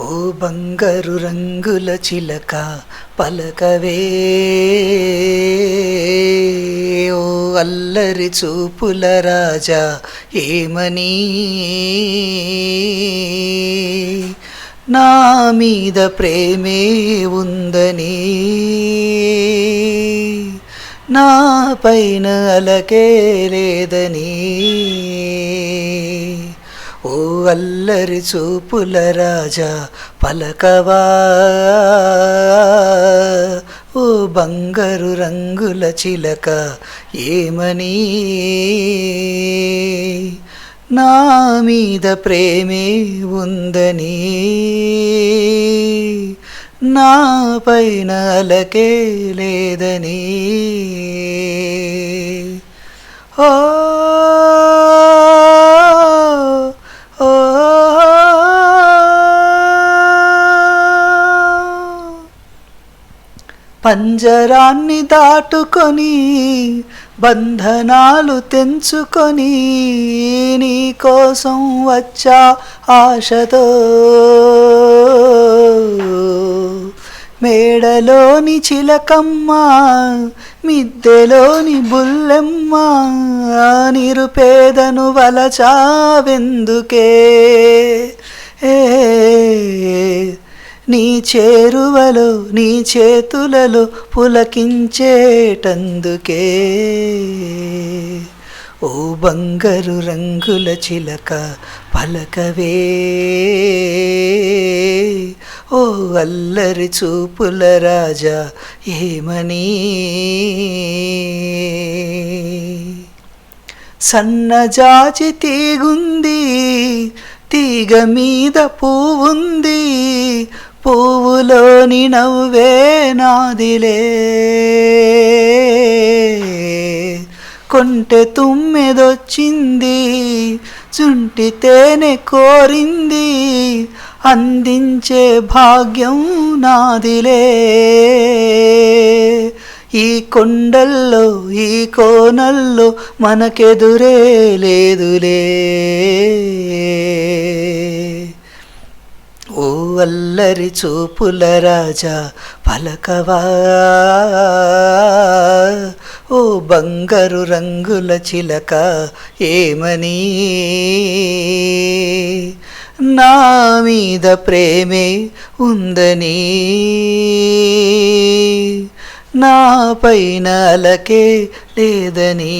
ఓ బంగారు రంగుల చిలక పలకవే. ఓ అల్లరి చూపుల రాజా ఏమని? నా మీద ప్రేమే ఉందని. నా పైన అలకే లేదని. ఓ అల్లరి చూపుల రాజా పలకవా. ఓ బంగారు రంగుల చిలక ఏమని. నా మీద ప్రేమే ఉందని. నా పైన అలకే లేదని. ఓ పంజరాన్ని దాటుకొని బంధనాలు తెంచుకొని నీ కోసం వచ్చా ఆశతో. మేడలోని చిలకమ్మ మిద్దెలోని బుల్లెమ్మ నిరుపేదను వలచావెందుకే? ఏ నీ చేరువలో నీ చేతులలో పులకించేటందుకే. ఓ బంగారు రంగుల చిలక పలకవే. ఓ అల్లరి చూపుల రాజా ఏమని. సన్నజాజి తీగుంది తీగ మీద పువ్వుంది. పువ్వులోని నవ్వే నాదిలే. కొంటె తుమ్మెదొచ్చింది చుంటి తేనె కోరింది అందించే భాగ్యం నాదిలే. ఈ కొండల్లో ఈ కోనల్లో మనకెదురే లేదులే. ఓ అల్లరి చూపుల రాజా పలకవా? ఓ బంగారు రంగుల చిలక ఏమని? నా మీద ప్రేమే ఉందని నా పైన అలకే లేదని.